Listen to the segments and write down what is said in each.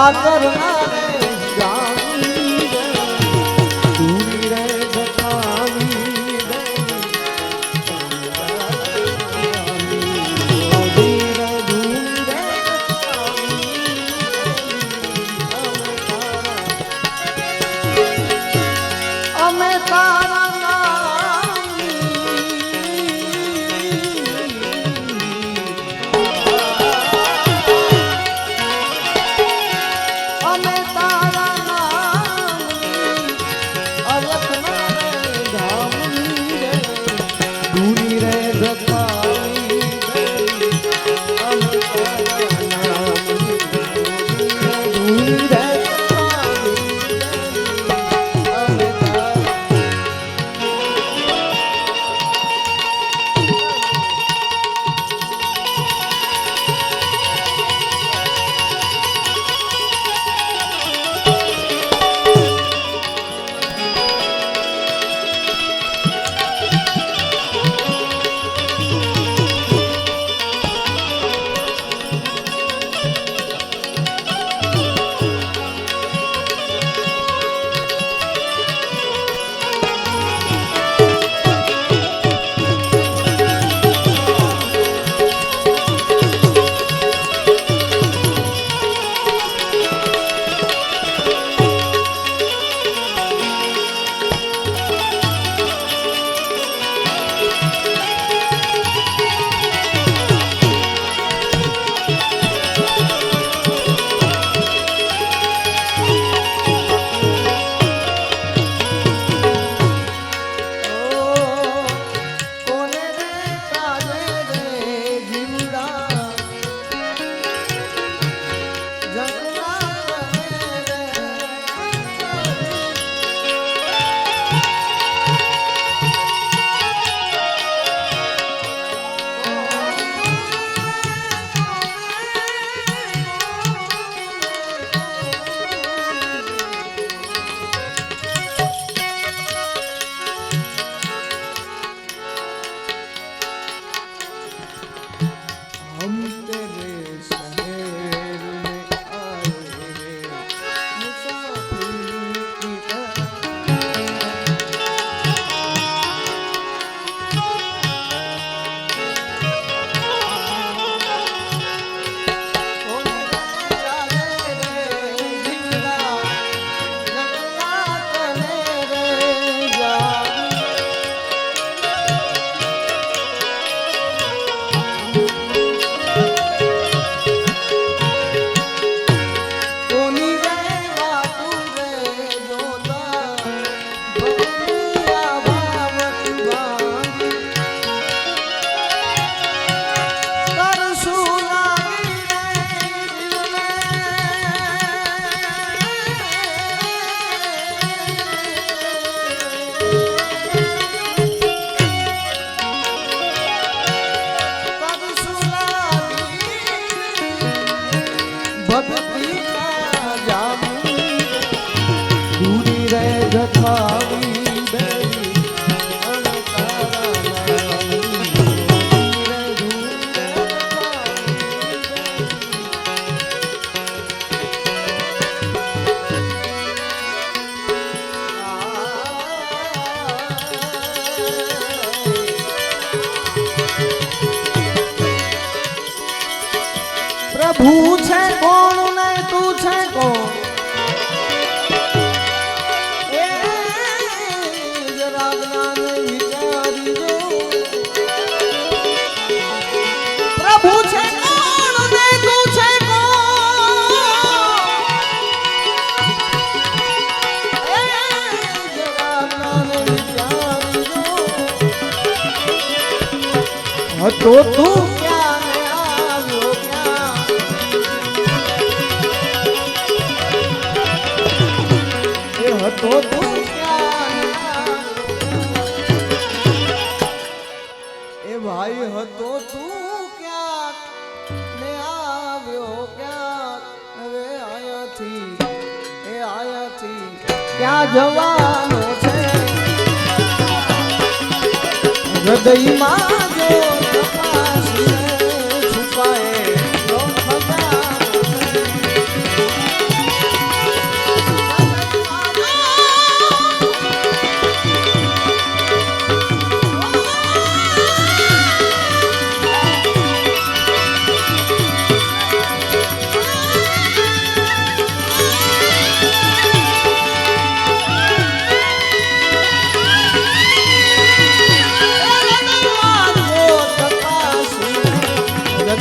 ઠાકર ના હતો તું? એ ભાઈ હતો તું ક્યાં ને આવ્યો ક્યાં હવે એ આયાથી ક્યાં જવાનો છે? હૃદયમાં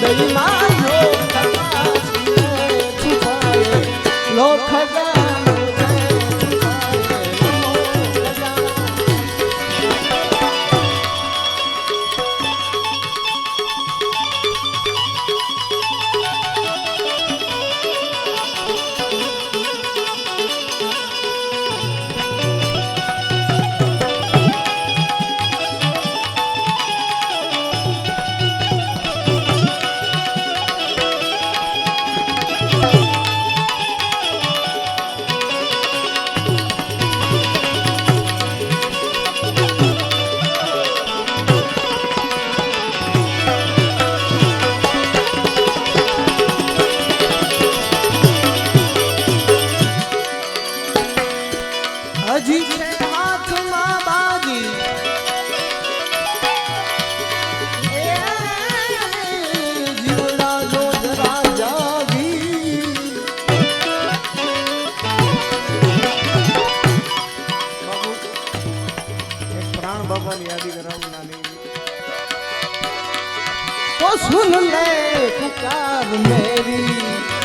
dei mais. જાણ બાબાની યાદી કરાવું નાની. તો સુન લે પુકાર મેરી.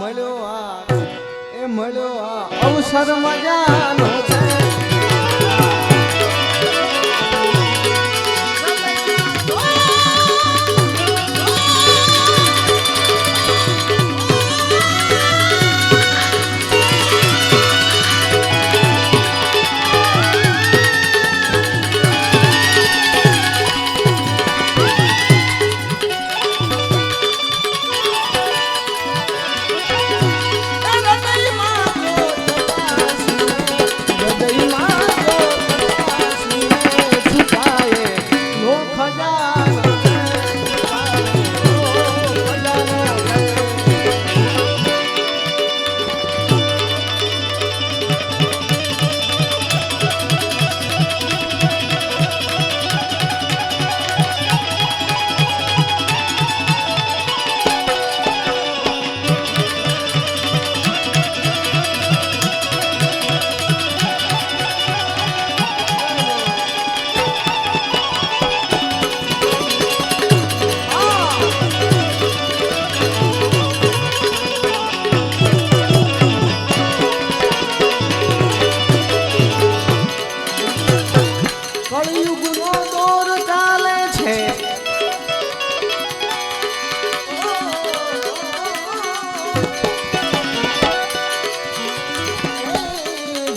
મળ્યો આ એ મળ્યો આ અવસર મજાનો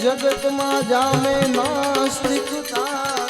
જગતમાં જામે નાસ્તિકતા.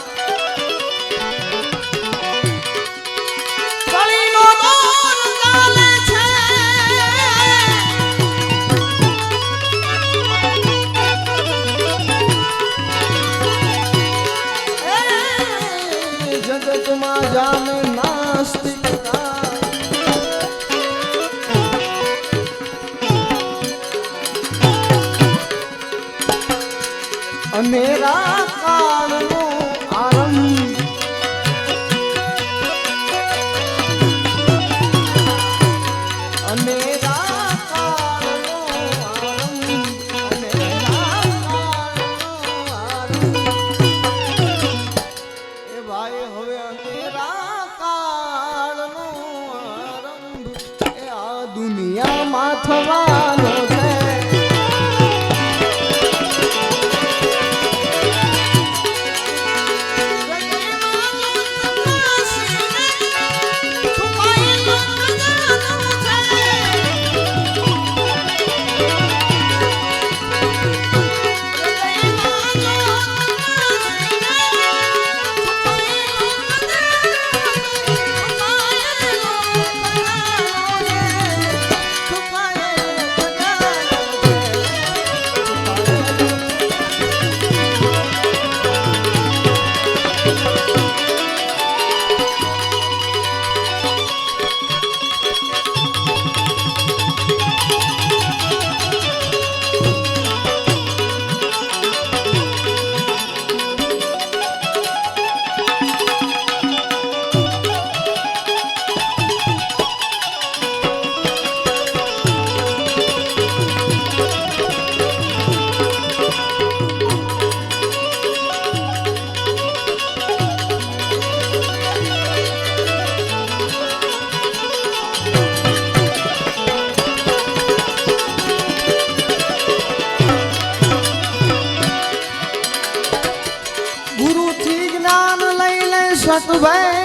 તું ભાઈ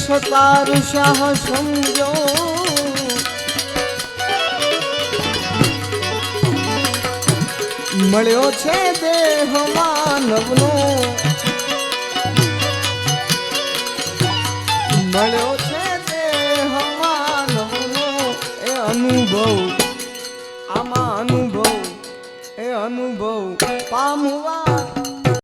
સતાર શાહ સમજો મળ્યો છે દેહ માનવનો મળ્યો পামু